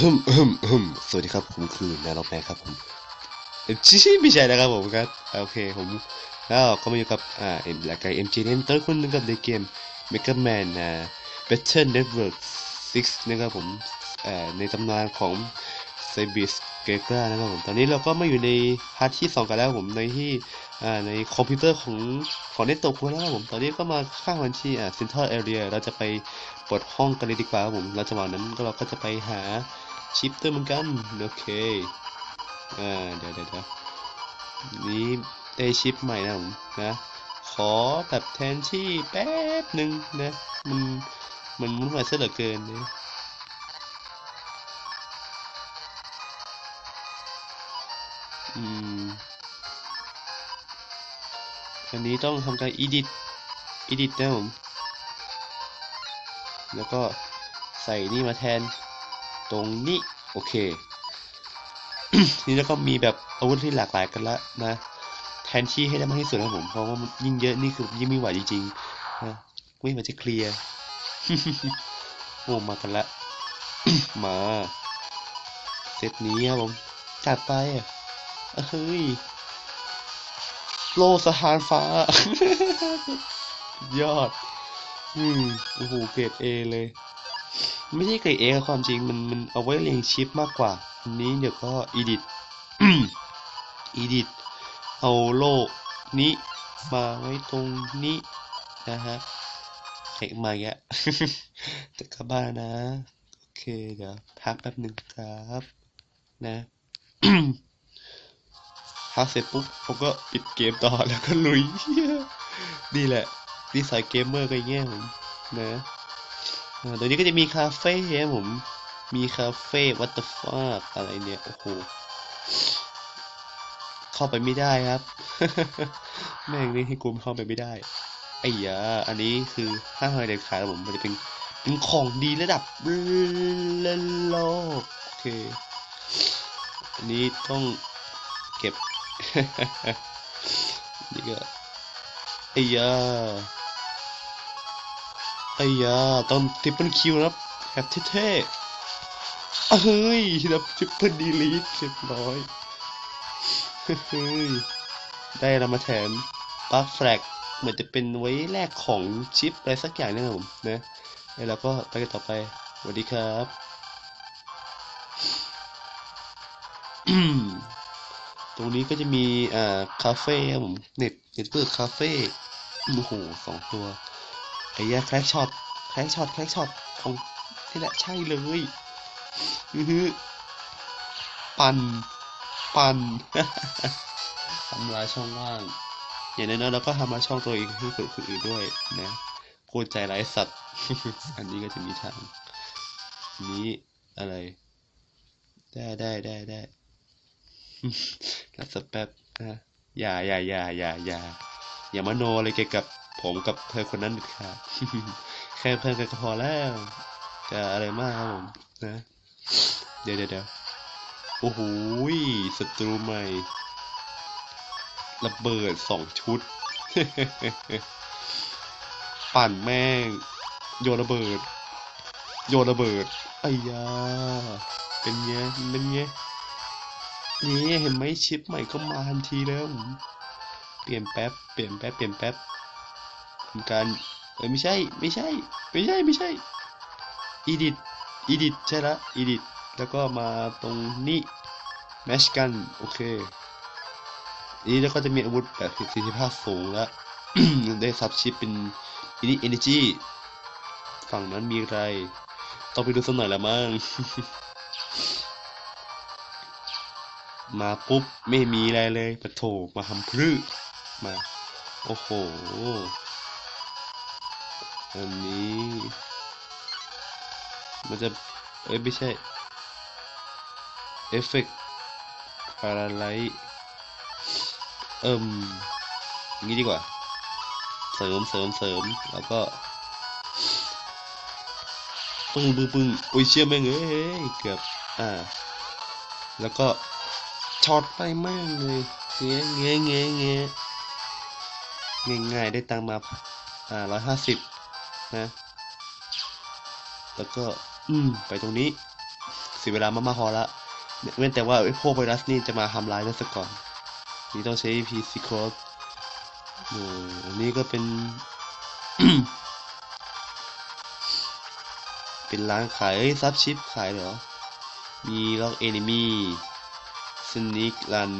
อืมอืมอืมสวัสดีครับ ผมคือนายล็อกแมนครับผมเอ้ยชิไม่ใช่นะครับผมครับ โอเค ผม แล้วก็มาอยู่กับ อ่า เอ็มรายการเอ็มจีเนต้นคนหนึงกับในเกม Mega Man อ่า Battle Network 6 นะครับผม อ่า ในตำนานของ c y b i s g e g a นะครับผม ตอนนี้เราก็มาอยู่ในพาร์ทที่ 2 กันแล้วผม ในที่ อ่า ในคอมพิวเตอร์ของ ของเน็ตตกแล้วครับผม ตอนนี้ก็มาข้างวันที่ อ่า Central Area เราจะไปเปิดห้องกันเลยดีกว่าครับผมแล้วจังหวะนั้นก็เราก็จะไปหา ชิปเตอร์เหมือนกัน โอเค อ่าเดี๋ยวเดี๋ยวเดี๋ยวนี้ได้ชิปใหม่นะผมนะ ขอแบบแทนที่แป๊บหนึ่งนะ มัน มันมุ่นวายซะเหลือเกินนะอืม อันนี้ต้องทำการ edit edit นะผม แล้วก็ใส่นี่มาแทน ตรงนี้โอเค นี่แล้วก็มีแบบอาวุธที่หลากหลายกันละนะแทนที่ให้ได้มากที่สุดนะผมเพราะว่ายิ่งเยอะนี่คือยิ่งไม่ไหวจริงๆนะไม่มันจะเคลียร์โอ้มากันละมาเซตนี้ครับผมจัดไปอะเฮ้ยโลสถานฟ้ายอด อืมโอ้โหเกรดเอเลย ไม่ใช่เกรดเอความจริงมันมันเอาไว้เรียงชิปมากกว่าอันนี้เดี๋ยวก็ edit edit เอาโลนี้มาไว้ตรงนี้นะฮะเฮ้มาแยะจะกลับบ้านนะ โอเคเดี๋ยวพักแป๊บหนึ่งครับนะพักเสร็จปุ๊บผมก็ปิดเกมต่อแล้วก็ลุยนี่แหละนิสัยเกมเมอร์ก็อย่างเงี้ยผมนะ ตรงนี้ก็จะมีคาเฟ่ครับผม มีคาเฟ่ what the fuck อะไรเนี่ย โอ้โห เข้าไปไม่ได้ครับ แม่งนี่ให้กูเข้าไปไม่ได้ ไอ้ยาอันนี้คือห้ามอะไรเด็ดขาดผม มันจะเป็นเป็นของดีระดับโลกโอเค อันนี้ต้องเก็บ นี่ก็ไอ้ยา ไอ้ยาตองทริปเปิลคิวครับแบบเท่ๆเฮ้ยแบบทริปเปิลดีลีทเรียบร้อยเฮ้ยได้เรามาแถมบัฟแฟลกเหมือนจะเป็นไว้แลกของชิปอะไรสักอย่างนะครับผมนะแล้วก็ไปกันต่อไปสวัสดีครับตรงนี้ก็จะมีอ่าคาเฟ่ครับผมเน็ตเน็ตเปิดคาเฟ่โอ้โหสองตัว อ้ยแคลกช็อตแคลกช็อตแคลกช็อตของนี่แหละใช่เลยอือฮึปั่นปั่นทำลายช่องว่าง อย่างน้อยๆเราก็ทำมาช่องตัวเองให้เกิดคนอื่นด้วยนะโคตรใจร้ายสัตว์ อันนี้ก็จะมีทาง นี้อะไร ได้ได้ได้ได้รัสักแป๊บนะอย่าอย่าอย่าอย่าอย่าอย่ามโนเลยเกี่ยวกับ ผมกับเธอคนนั้นเด็ดขาดแค่เพื่อนกันก็พอแล้วจะอะไรมากครับผมนะเดี๋ยวเดี๋ยวเดี๋ยวโอ้โหศัตรูใหม่ระเบิดสองชุด ปั่นแม่ง โยนระเบิด โยนระเบิดไอ้ยาเป็นไงเป็นไงนี่เห็นไหมชิปใหม่ก็มาทันทีแล้ว เปลี่ยนแป๊บ เปลี่ยนแป๊บ เปลี่ยนแป๊บ การเอ้ยไม่ใช่ไม่ใช่ไม่ใช่ไม่ใช่ edit edit ใช่ละ edit แล้วก็มาตรงนี้ mesh กันโอเคนี้แล้วก็จะมีอาวุธแบบประสิทธิภาพสูงแล้วได้ซับชิปเป็นอินิเอเนจีฝั่งนั้นมีอะไร ต้องไปดูสักหน่อยละมั้งมาปุ๊บ ไม่มีอะไรเลยปะโถมาทำพรืมา โอ้โห อันนี้ มันจะ เอ้ยไม่ใช่เอฟเฟกต์พาราไลท์เอิ่มงนี้ดีกว่า เสริมเสริมเสริมแล้วก็ปึ้งปึ้งปึ้งโอ้ยเชี่ยแม่งเอ้ยเกือบอ่า แล้วก็ช็อตไปแม่งเลยเงี้ยเงี้ยเงี้ยเงี้ยง่ายๆได้ตังมาอ่าร้อยห้าสิบ นะ แล้วก็ อืม ไปตรงนี้เสียเวลามากๆพอละเว้นแต่ว่าไอ้พวกไวรัสนี่จะมาทำร้ายนั่นซะก่อน นี่ต้องใช้ PC code เอออันนี้ก็เป็น เป็นร้านขายเอ้ยซับชิปขายเหรอ มีล็อกเอนิมีสนิกรัน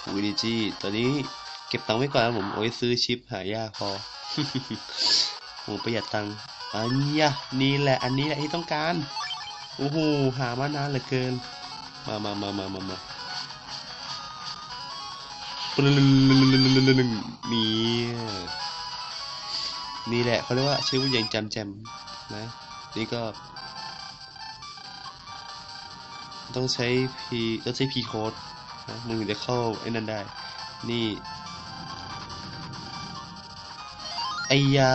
ฟูดิจีตอนนี้เก็บตังค์ไว้ก่อนนะผมเอาไว้ซื้อชิปหายากพอ ผมประหยัดตังค์อันยะนี่แหละอันนี้แหละที่ต้องการโอ้โหหามานานเหลือเกิน มามามามามามาปลึงนี่นี่แหละเขาเรียกว่าชื่อว่ายังจำแจมนะ นี่ก็ ต้องใช้ P ต้องใช้ P code นะมึงถึงจะเข้าไอ้นั่นได้ นี่ ไอยา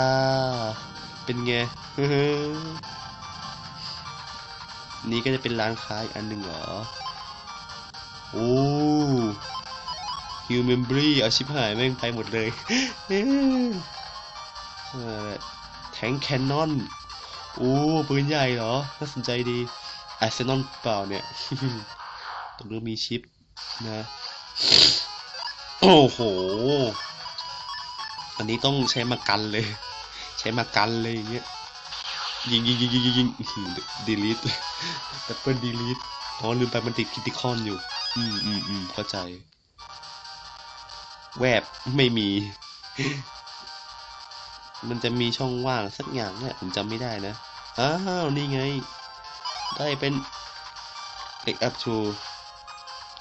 เป็นไงนี่ก็จะเป็นร้านค้าอีกอันหนึ่งเหรอ โอ้ฮิวเมมบรีเอาชิบหายแม่งไปหมดเลยเออแทงแคนนอน โอ้ปืนใหญ่เหรอ น่าสนใจดีอาร์เซนอลเปล่าเนี่ย ตรงนี้มีชิปนะ โอ้โห อันนี้ต้องใช้มากันเลย ใช้มากันเลยอย่างเงี้ยยิงยิงยิงยิงยิงดีลิทดับเบิลดีลิทอ๋อลืมไปมันติดคิติคอนอยู่ อืมอืมอืมเข้าใจ แวบไม่มี มันจะมีช่องว่างสักอย่างเนี่ยผมจำไม่ได้นะ อ้าว นี่ไง ได้เป็น X up to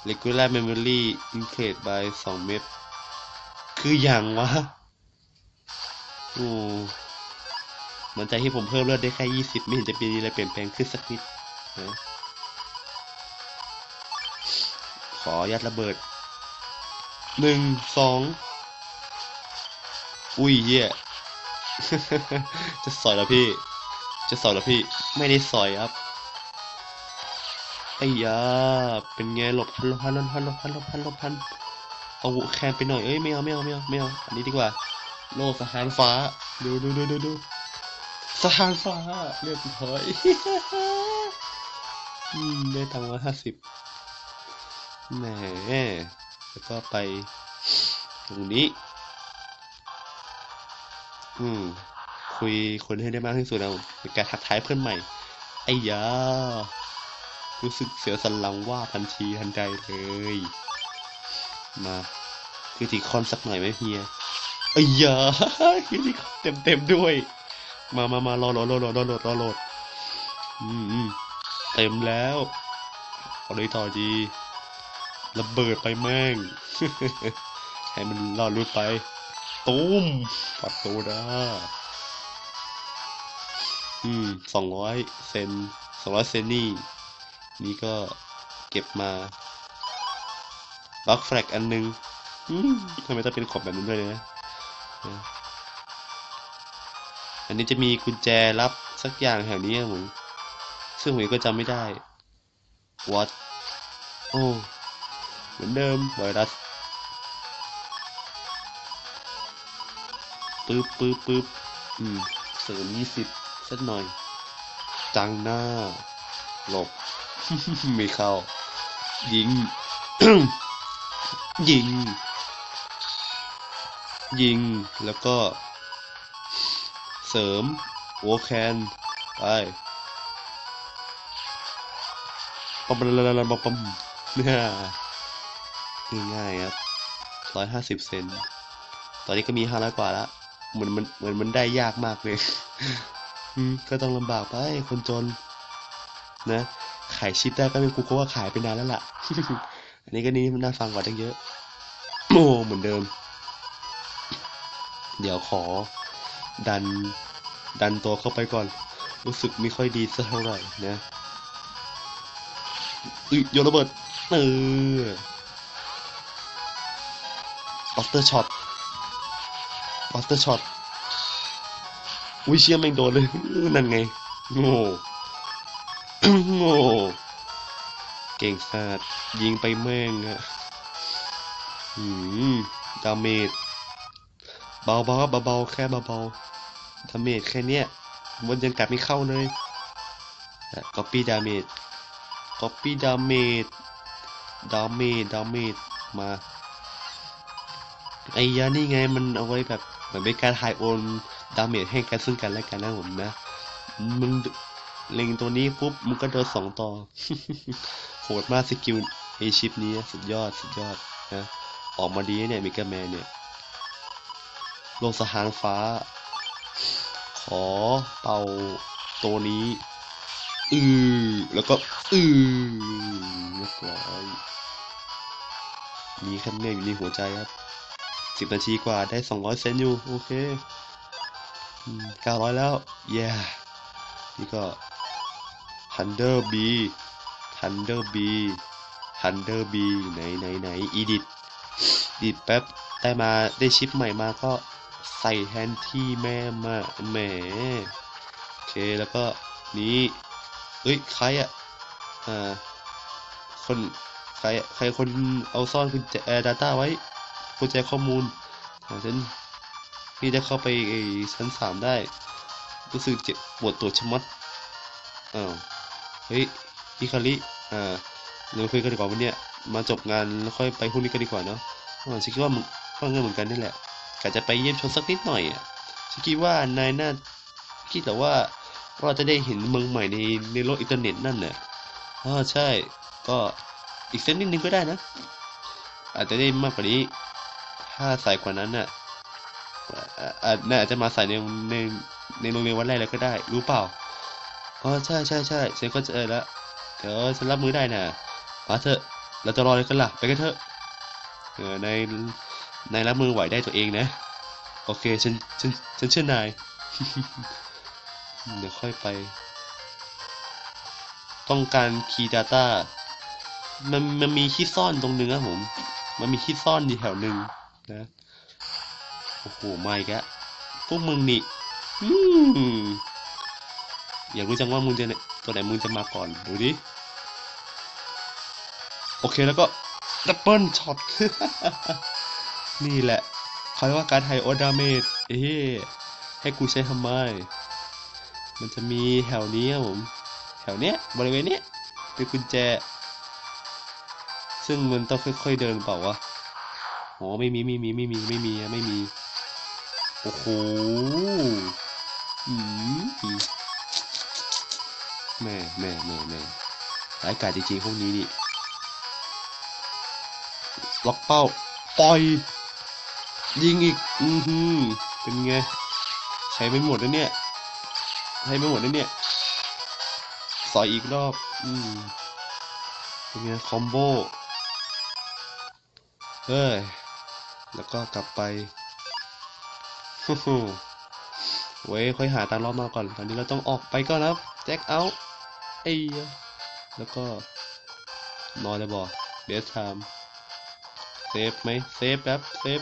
regular memory increased by 2 เมตร คืออย่างวะ โอ้เหมือนใจที่ผมเพิ่มเลือดได้แค่ยี่สิบไม่เห็นจะมีอะไรเปลี่ยนแปลงขึ้นสักนิดนะขอยัดระเบิดหนึ่งสองอุ้ยเหี้ยจะสอยแล้วพี่ จะสอยแล้วพี่ ไม่ได้สอยครับไอ้ยาเป็นไงหลบพันหลบพันหลบพันหลบพันหลบพันหลบพันเอาแคนไปหน่อยเอ้ยไม่เอาไม่เอาไม่เอาไม่เอาอันนี้ดีกว่า โลสถานฟ้า ดูดูดูดูดูสถานฟ้าเรียบร้อยได้ตังค์ร้อยห้าสิบแหมแล้วก็ไปตรงนี้ อืม คุยคนให้ได้มากที่สุดนะผมเป็นการทักทายเพื่อนใหม่ ไอ้ยา รู้สึกเสียวสันหลังว่าทันทีทันใดเลย มาคือตีคอนสักหน่อยไหมเฮีย ไอ้ยาคิดที่เต็มเต็มด้วย มามามารอรอรอรอรอลดรอรอโอืมอืมเต็มแล้วพอาเลต่อดีระเบิดไปแม่ง ให้มันรอดรุดไปตุ้มปัดตูดาอืมสองร้อยเซนสองร้อยเซนนี่ นี่ก็เก็บมาบัคแฟลกอันนึง อืมทำไมต้องเป็นขอบแบบนี้ด้วยนะ อันนี้จะมีกุญแจรับสักอย่างแถวนี้อะผมซึ่งผมก็จำไม่ได้ what โอ้เหมือนเดิมไวรัสปึ๊บปึ๊บปึ๊บอืมเสริมยี่สิบสักหน่อย จังหน้า หลบ ไม่เข้า ยิง ยิง ยิง แล้วก็ เสริมโวแคนไปปั๊มปั๊มปั๊มปั๊มปั๊มเนี่ยง่ายครับร้อยห้าสิบเซน ตอนนี้ก็มีห้าร้อยกว่าล้วเหมือนมันเหมือนมันได้ยากมากเลย ก็ต้องลำบากไปคนจน นะ ขายชิปได้ก็ไม่กูก็ว่าขายไปนานแล้วล่ะ อันนี้ก็นี่มันน่าฟังกว่าตั้งเยอะ โอ้เหมือนเดิม เดี๋ยวขอ ดัน ดันตัวเข้าไปก่อน รู้สึกไม่ค่อยดีสักเท่าไหร่นะอุ้ยโยนระเบิดเออบัสเตอร์ช็อตบัสเตอร์ช็อตอุ้ยเชี่ยแม่งโดนเลย นั่นไงโง่โง่เก่งสัตว์ยิงไปแม่งอะหืมดาเมจ เบาๆครับเบาแค่เบาๆดาเมจแค่เนี้ยมันยังกัดไม่เข้าเลยก๊อปปี้ดาเมจ copy damage damage damage มาไอ้ยานี่ไงมันเอาไว้แบบเหมือนเป็นการถ่ายโอนดาเมจให้กันซึ่งกันและกันนะผมนะมึงเล็งตัวนี้ปุ๊บมึงก็โดนสองต่อโหดมากสกิลไอชิปนี้สุดยอดสุดยอดนะออกมาดีเนี่ยมิกาแมนเนี่ย ลงสหางฟ้า ขอเป่าตัวนี้ อือแล้วก็ อือเรียบร้อยมีคันเนี่ยอยู่ในหัวใจครับสิบนาทีกว่าได้สองร้อยเซนอยู่ โอเคเก้าร้อยแล้วเย้นี่ก็ Thunder B Thunder B Thunder B ไหนไหนไหนอีดิทดิทแป๊บ ได้มาได้ชิปใหม่มาก็ ใส่แทนที่แม่มาแหมโอเคแล้วก็นี้เฮ้ยใครอะอ่าคนใครใครคนเอาซ่อนคุณแจเอ่อ data ไว้กุญแจข้อมูลฉันนี่จะเข้าไปชั้นสามได้ รู้สึกเจ็บปวดตัวชะมัดอ้าวเฮ้ยฮิคาริอ่าเดี๋ยวคุยกันดีกว่าวันเนี้ยมาจบงานแล้วค่อยไปพรุ่งนี้กันดีกว่าเนาะอ่าฉันคิดว่ามึงก็เงินเหมือนกันนี่แหละ กะจะไปเยี่ยมชมสักนิดหน่อยอะฉันคิดว่านายน่าคิดแต่ว่าเราจะได้เห็นเมืองใหม่ในในโลกอินเทอร์เน็ตนั่นน่ะอ๋อใช่ ก็อีกเส้นนิดนึงก็ได้นะ อาจจะได้มากกว่านี้ ถ้าใส่กว่านั้นน่ะอาอาจน่าจะมาใส่ในในในโรงเรียนวันแรกเลยก็ได้ รู้เปล่า อ๋อใช่ใช่ใช่ฉันก็เจอแล้วเดี๋ยวฉันรับมือได้นะมาเถอะ เราจะรออะไรกันล่ะ ไปกันเถอะเออใน ในรับมือไหวได้ตัวเองนะ โอเค ฉัน ฉัน ฉันเชื่อนาย เดี๋ยวค่อยไป ต้องการคีย์ Data มันมันมีที่ซ่อนตรงนึงนะผม มันมีที่ซ่อนอยู่แถวหนึ่งนะ โอ้โห ไม่แกะพวกมึงนี่อยากรู้จังว่ามึงจะตัวไหนมึงจะมาก่อน ดูดิ โอเคแล้วก็ดับเบิลช็อต นี่แหละเขาเรียกว่าการไฮโอดาเมจเอ๊ะให้กูใช้ทำไม มันจะมีแถวนี้ครับผม แถวเนี้ย บริเวณเนี้ยเป็นกุญแจ ซึ่งมันต้องค่อยๆเดินเปล่าวะอ๋อไม่มีไม่มีไม่มีไม่มีไม่มี โอ้โหอืมแม่แม่แม่แม่ร้ายกาจจริงๆพวกนี้นี่ ล็อกเป้า ปล่อย ยิงอีก อือหือเป็นไง ใช้ไม่หมดแล้วเนี่ย ใช้ไม่หมดแล้วเนี่ย สอยอีกรอบ อืมเป็นไงคอมโบ เฮ้ย แล้วก็กลับไปฮู้ฮู้เว้ยค่อยหาตามรอบมาก่อน ตอนนี้เราต้องออกไปก่อนครับ แจ็คเอาท์ไอ้ยแล้วก็นอนเลยบอกเดสไทม์เซฟไหมเซฟแป๊บ เซฟ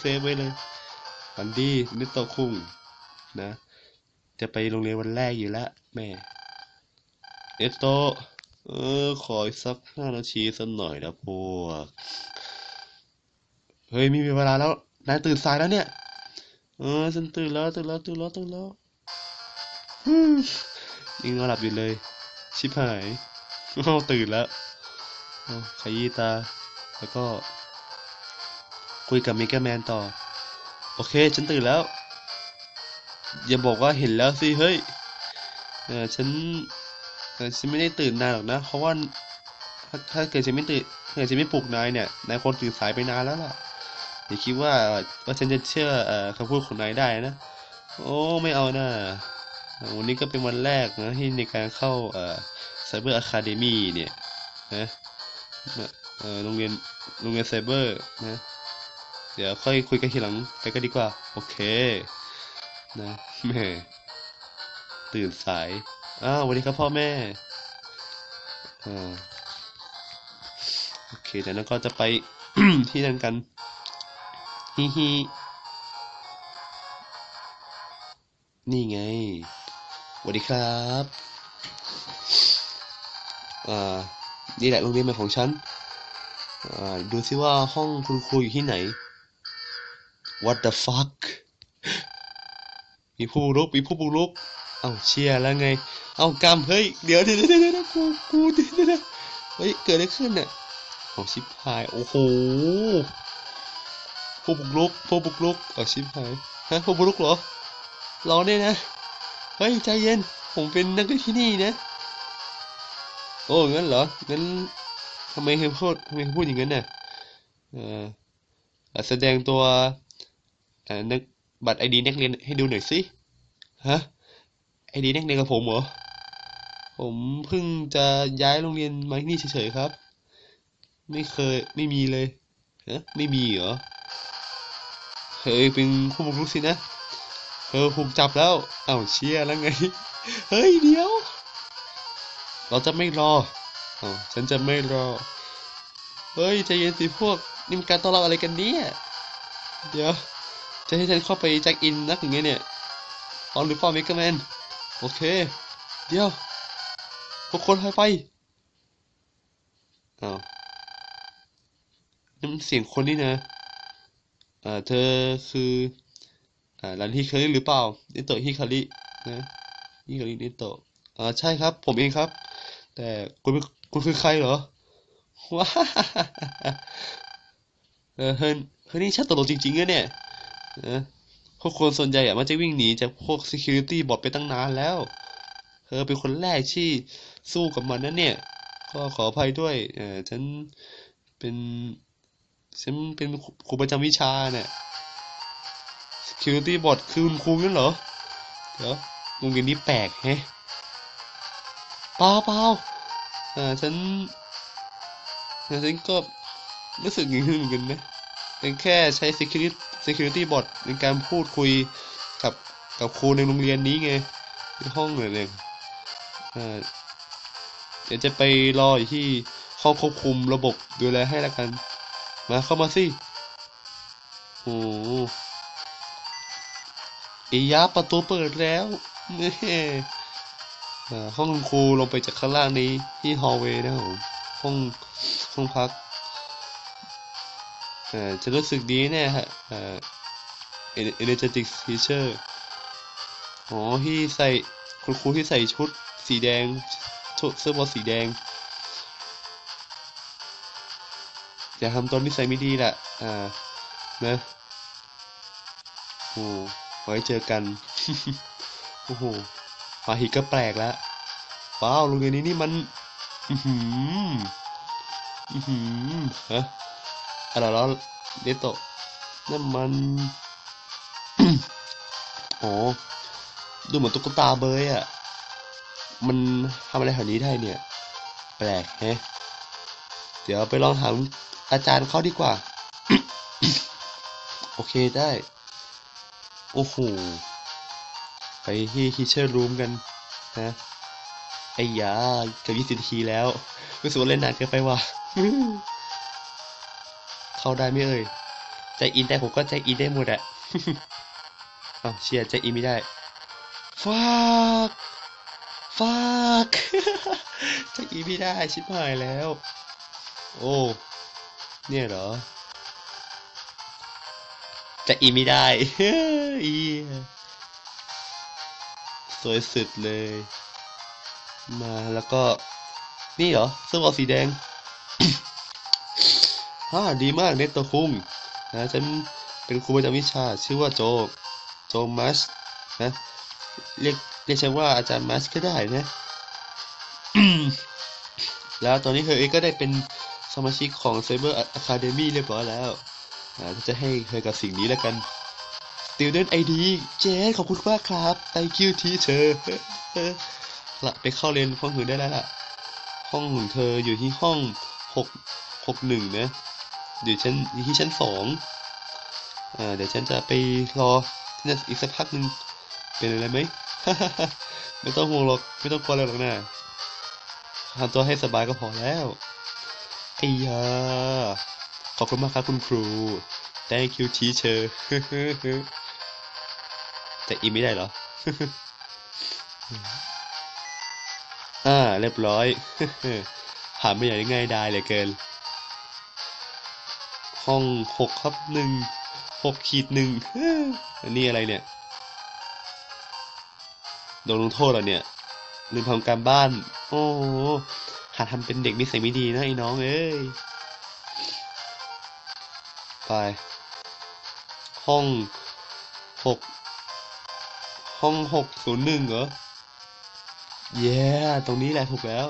เซฟไว้เลยฝันดีนิโตคุงนะ จะไปโรงเรียนวันแรกอยู่แล้วแม่เนโตเออ ขออีกสักห้านาทีสักหน่อยนะพวก เฮ้ยไมมีเวลาแล้วนายตื่นสายแล้วเนี่ย เออฉันตื่นแล้วตื่นแล้วตื่นแล้วตื่นแล้วฮึ่มยังนอนหลับอยู่เลย ชิบหายอ้าวตื่นแล้วอ้าวขยี้ตา แล้วก็ คุยกับมิกาแมนต่อ โอเค ฉันตื่นแล้ว อย่าบอกว่าเห็นแล้วสิ เฮ้ย เออฉันเออฉันไม่ได้ตื่นนานหรอกนะ เพราะว่าถ้าถ้าเกิดฉันไม่ตื่นถ้าเกิดฉันไม่ปลุกนายเนี่ย นายคนตื่นสายไปนานแล้วล่ะอย่าคิดว่าว่าฉันจะเชื่อเอ่อคำพูดของนายได้นะ โอ้ ไม่เอานะวันนี้ก็เป็นวันแรกนะที่ในการเข้าเอ่อไซเบอร์อะคาเดมีเนี่ยนะเอ่อโรงเรียนโรงเรียนไซเบอร์นะ เดี๋ยวค่อยคุยกันทีหลังไปกันดีกว่า โอเค นะแม่ตื่นสายอ้าวสวัสดีครับพ่อแม่อ่าโอเคจากนั้นก็จะไปที่นั่นกันฮิฮินี่ไงสวัสดีครับอ่านี่แหละโรงเรียนใหม่ของฉันอ่าดูซิว่าห้องคุณครูอยู่ที่ไหน What the fuck มีผู้บุกรุกมีผู้บุกรุก เอ้าเชียร์แล้วไง เอากำเฮ้ย เดี๋ยวเดี๋ยวเดี๋ยวเดี๋ยวกูกูเดี๋ยวเดี๋ยวเดี๋ยวเฮ้ย เกิดอะไรขึ้นน่ะเอาชิบหาย โอ้โห ผู้บุกรุก ผู้บุกรุก เอาชิบหาย ฮะ ผู้บุกรุกเหรอราเนี่ยนะ เฮ้ย ใจเย็น ผมเป็นนักเรียนที่นี่นะ โอ้ งั้นเหรอ งั้นทำไมเฮมพูดทำไมเฮมพูดอย่างนั้นน่ะ เอ่อเอ่อแสดงตัว นักบัตรไอดีนักเรียนให้ดูหน่อยสิฮะไอดีนักเรียนกับผมเหรอผมเพิ่งจะย้ายโรงเรียนมาที่นี่เฉยๆครับ ไม่เคยไม่มีเลยฮะไม่มีเหรอเฮ้ยเป็นผู้บุกรุกสินะเออผมจับแล้วอ้าวเชียร์แล้วไง เฮ้ยเดี๋ยว เราจะไม่รออ้าฉันจะไม่รอ เฮ้ยใจเย็นสิพวกนี่มันการต้อนรับอะไรกันเนี่ย เดี๋ยว จะให้ฉันเข้าไปแจ็คอินนักอย่างเงี้ยเนี่ยตอนหรือเปล่าเมกะแมนโอเค เดี๋ยวทุกคนหายไปอ้าวนี่มันเสียงคนนี่นะอ่าเธอคืออ่ารันฮิคาริหรือเปล่านิโตะฮิคารินะฮิคารินิโตะอ่าใช่ครับ ผมเองครับ แต่คุณคุณคือใครเหรอว้าเออเฮ้ยเฮ้ยนี่ชัดตลกจริงๆเนี่ย เออพวกคนส่วนใหญ่อะมันจะวิ่งหนีจากพวก security บอทไปตั้งนานแล้ว เธอเป็นคนแรกที่สู้กับมันนะเนี่ย ก็ขออภัยด้วย เออฉันเป็น ฉันเป็นครูประจำวิชาเนี่ย security bot คือคุณครูงั้นเหรอ เดี๋ยวโรงเรียนนี้แปลกแฮะเปล่าเปล่าอ่าฉันฉันก็รู้สึกอย่างนี้เหมือนกันนะเป็นแค่ใช้ security security bot ในการพูดคุยกับกับครูในโรงเรียนนี้ไงในห้องเลยเนี่ยเดี๋ยวจะไปรออยู่ที่ห้องควบคุมระบบดูแลให้ละกัน มาเข้ามาสิโอ้อียะประตูเปิดแล้วห้องครูลงไปจากข้างล่างนี้ที่ฮอลเวย์นะครับผมห้องห้องพัก จะรู้สึกดีแน่ฮะอ่า energetic teacher อ๋อที่ใส่คุณครูที่ใส่ชุดสีแดงชุดเสื้อบอลสีแดงอย่าทำตอนนิสัยไม่ดีแหละอ่านะโอ้ไว้เจอกันโอ้โหมาหิก็แปลกแล้วว้าวโรงเรียนนี้นี่มัน อือหือ อือหือฮะ อะไรแล้วเดโตนั่นมันอ๋อดูเหมือนตุ๊กตาเบยอะ มันทำอะไรแถวนี้ได้เนี่ย แปลกแฮะ เดี๋ยวไปลองถามอาจารย์เขาดีกว่า โอเคได้ โอ้โห ไปที่ทีเชอร์รูมกันนะไอ้ยาเกือบยี่สิบทีแล้ว รู้สึกว่าเล่นนานเกินไปว่ะ เข้าได้ไหมเอ่ยใจอินได้ผมก็ใจอินได้หมดอะอ้าเชียร์ใจอินไม่ได้ฟากฟากใจอินไม่ได้ชิบหายแล้ว โอ้เนี่ยเหรอจะอีไม่ได้อีสวยสุดเลย มาแล้วก็ นี่เหรอเสื้อบอลสีแดง ฮ่าดีมากเนตโตคุงนะฉันเป็นครูประจำวิชาชื่อว่าโจ โจมัสนะเรียกเรียกฉันว่าอาจารย์มัสก็ได้นะแล้วตอนนี้เธอเองก็ได้เป็นสมาชิกของ Cyber Academy เรียบร้อยแล้วอ่าจะให้เธอกับสิ่งนี้แล้วกัน Student ID เจนขอบคุณมากครับ Thank you teacher ละไปเข้าเรียนห้องอื่นได้แล้วล่ะ ห้องของเธออยู่ที่ห้องหกหกหนึ่งนะ อยู่ชั้นอยู่ที่ชั้นสองอ่าเดี๋ยวฉันจะไปรอที่นั่นอีกสักพักหนึ่งเป็นอะไรไหมไม่ต้องห่วงหรอกไม่ต้องกลัวอะไรหรอกนะทำตัวให้สบายก็พอแล้วไอ้ยาขอบคุณมากครับคุณครู thank you teacher แต่อีไม่ได้เหรอ อ่า เรียบร้อยผ่านไปอย่างง่ายดายเหลยเกิน ห้องหกครับหนึ่งหกขีดหนึ่งอันนี้อะไรเนี่ยโดนลงโทษเหรอเนี่ยลืมทำการบ้าน โอ้หาทำเป็นเด็กนิสัยไม่ดีนะไอ้น้องเอ้ยไป ห้องหกห้องหกศูนย์หนึ่งเหรอเย้ตรงนี้แหละถูกแล้ว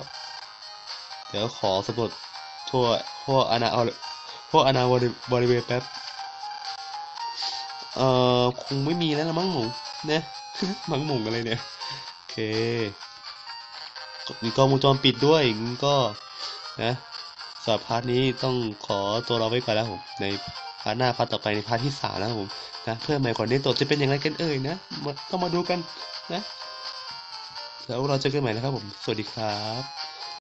เดี๋ยวขอสำรวจทั่วทั่วอาณา เอาทั่วอาณาบริเวณแป๊บ เอ่อ คงไม่มีแล้วละมั้งหมูเนี่ยมั้งหมูอะไรเนี่ย โอเค มีกล้องวงจรปิดด้วยงั้นก็ นะสำหรับพาร์ทนี้ต้องขอตัวเราไว้ก่อนแล้วผม ในพาร์ทหน้าพาร์ทต่อไปในพาร์ทที่สามนะครับผมนะเพื่อไมโครเนตโตจะเป็นอย่างไรกันเอ่ยนะมาต้องมาดูกันนะ แล้วเราเจอกันใหม่นะครับผม สวัสดีครับ